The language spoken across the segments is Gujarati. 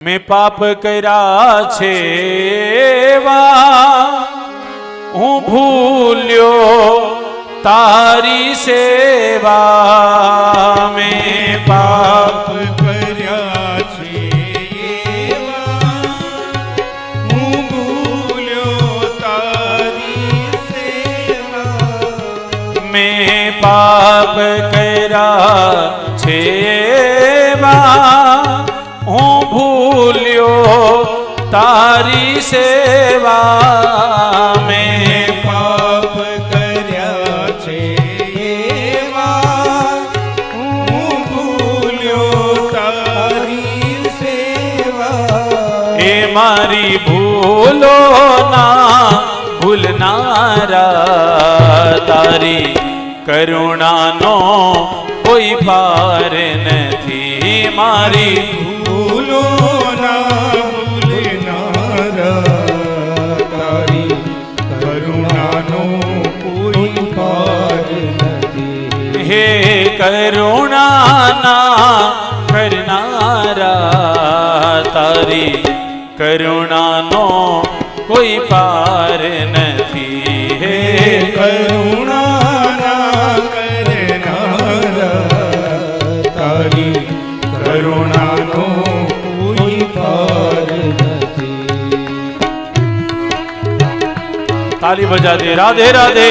મેં પાપ કર્યા છે એવા હું ભૂલ્યો તારી સેવા મેં પાપ કર્યા છે એવા હું ભૂલ્યો તારી સેવા મેં પાપ કર્યા છે તારી સેવા મેં પાપ કર્યા છે એવા. તારી સેવા. એ મારી ભૂલો ના ભૂલનારા. તારી કરુણાનો કોઈ પાર નથી. મારી ભૂલો કરુણાના કરનારા, તારી કરુણાનો કોઈ પાર નથી. હે કરુણાના કરનારા, તારી કરુણાનો કોઈ પાર નથી. તાલી બજા દે રાધે રાધે.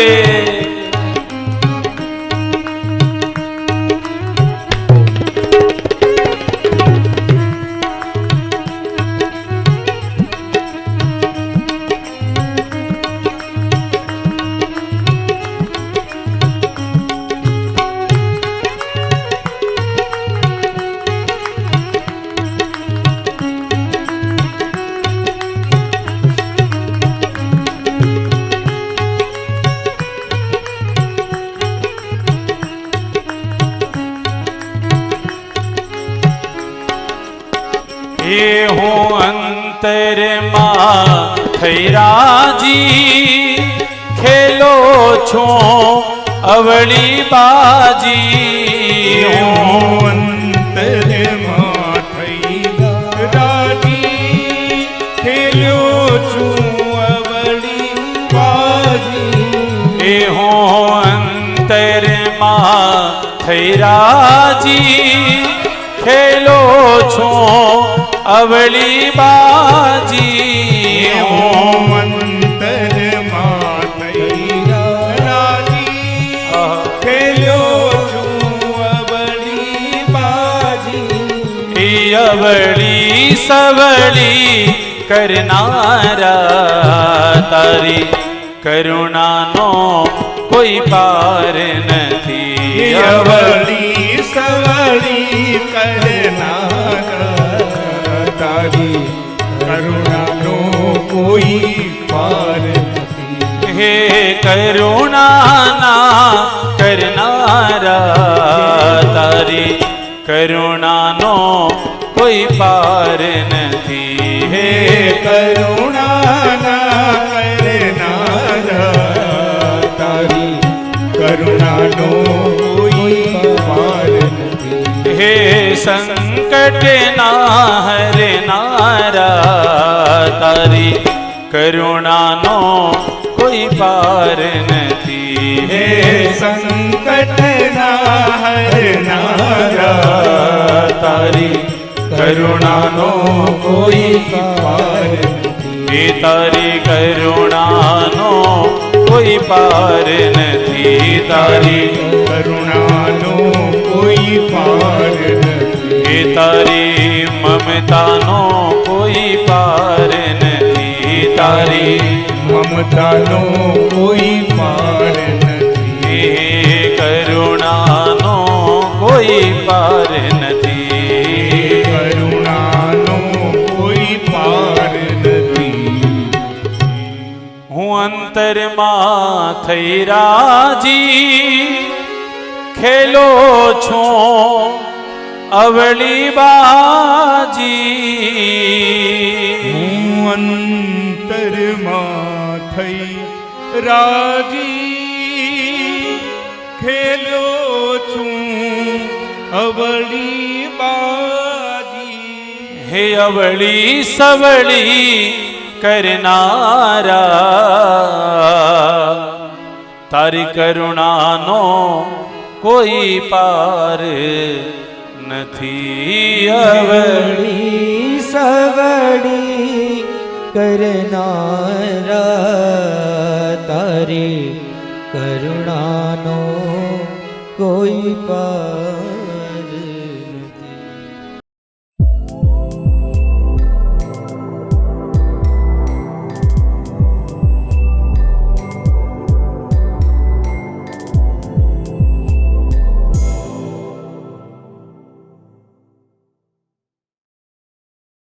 એ હું અંતરમાં થઈ રાજી. ખેલો છું અવળી બાજી. હું અંતરમાં થઈ રાજી. ખેલ્યો છું અવળી બાજી. એ હું અંતરમાં થઈ રાજી. ખેલો છું અવળી બાજી. બાજી એ અવળી સવળી કરનારા તારી કરુણાનો કોઈ પાર નથી. અવળી સવળી કરનારા તારી કરુણાનો કોઈ પાર નથી. હે કરુણાના કરનારા તારી કરુણાનો કોઈ પાર નથી. હે કરુણાના કરનારા તારી કરુણાનો કોઈ પાર નથી. હે સંકટ ના હરનારા તારી કરુણાનો કોઈ પાર નથી. હે હે સંકટ ના હરનારા તારી કરુણાનો કોઈ પાર નથી. એ તારી કરુણાનો કોઈ પાર નથી. તારી કરુણાનો કોઈ પાર નથી. હે તારી મમતાનો મમતાનો કોઈ પાર નથી. કરુણાનો કોઈ પાર નથી. કરુણાનો કોઈ પાર નથી. હું અંતરમાં થઈ રાજી ખેલો છું અવળી બાજી. હું અંતરમાં થઈ રાજી ખેલ્યો છું અવળી બાજી. હે અવળી સવળી કરનારા, તારી કરુણાનો કોઈ પાર નથી અવળી. કરનારા તારી કરુણાનો કોઈ પાર